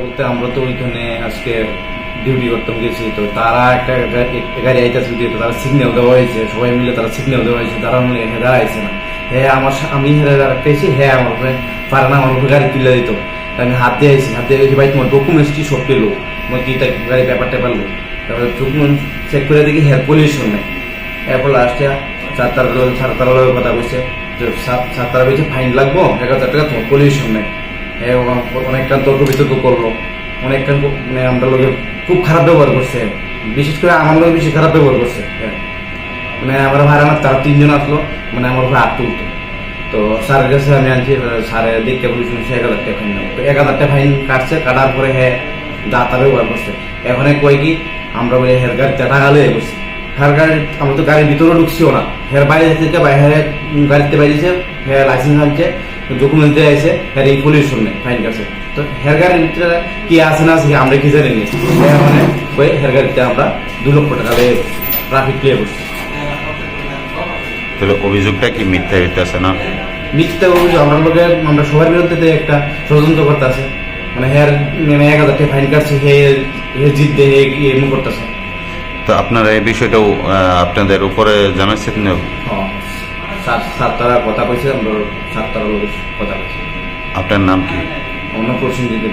বলতে আমরা তো ওইখানে আজকে ডিউটি করতাম, গেছি। তো তারা একটা গাড়ি আইতেছে দিয়ে তারা সিগন্যাল দেওয়া হয়েছে। সবাই মিলে তারা সিগন্যাল দেওয়া হয়েছে। তারা মিলে হেরা আইছে না। হ্যাঁ আমার আমি হেরা রাখতেছি হ্যাঁ আমার উপরে পারে না, আমার উপরে গাড়ি তুলে দিত। আমি হাত দিয়ে আইছি। হাত গেছি ভাই, তোমার ডকুমেন্টস কি সব পেল? তোমার কি গাড়ি পেপার টেপার লো তারপরে ডকুমেন্ট চেক করে দেখি হেয়ার পলিউশন নেই। এরপর লাস্টে চার তার চার তার কথা কইছে সাত সাত তারা কইছে ফাইন লাগবো, এক হাজার টাকা তোমার পলিউশন নেই। হ্যাঁ অনেকটা তর্ক বিতর্ক করল অনেকটা মানে আমরা লোকে খুব খারাপ ব্যবহার করছে। বিশেষ করে আমার লোক বেশি খারাপ ব্যবহার করছে। হ্যাঁ। মানে আমার ভাই আমার, তার তিনজন আসলো মানে আমার ভাই আট তুলতো। তো স্যারের কাছে আমি আনছি স্যারে দেখতে বলি শুনছি এক হাজার টাকা ফাইন এক হাজার টাকা ফাইন কাটছে, কাটার পরে হ্যাঁ দাঁতা ব্যবহার করছে। এখন কয় কি, আমরা বলে, হের গাড়িতে টাকা লয়ে বসছি। হের গাড়ি, আমরা তো গাড়ির ভিতরে ঢুকছিও না। হের বাইরে থেকে বাইরে, গাড়িতে বাইরেছে হ্যাঁ লাইসেন্স আনছে। ডকুমেন্ট দিয়ে আছে হের এই পলিউশন নেই ফাইন কাছে তো গাড়ির ভিতরে কি আছে না আছে আমরা কি জানি না হ্যাঁ মানে ওই হের গাড়িতে আমরা দু লক্ষ টাকা দিয়ে ট্রাফিক প্লে করছি। তাহলে অভিযোগটা কি মিথ্যা হইতেছে না? মিথ্যা অভিযোগ আমরা লোকের আমরা সবার বিরুদ্ধে একটা ষড়যন্ত্র করতেছে মানে হের মানে এক হাজার টাকা ফাইন কাটছে হে হে জিততে হে এমন করতেছে তো আপনারা এই বিষয়টাও আপনাদের উপরে জানাচ্ছেন না? সাত সাত কথা কইছে আমরা সাত কথা কইছে। আপনার নাম কি? অন্য প্রশ্ন দিতে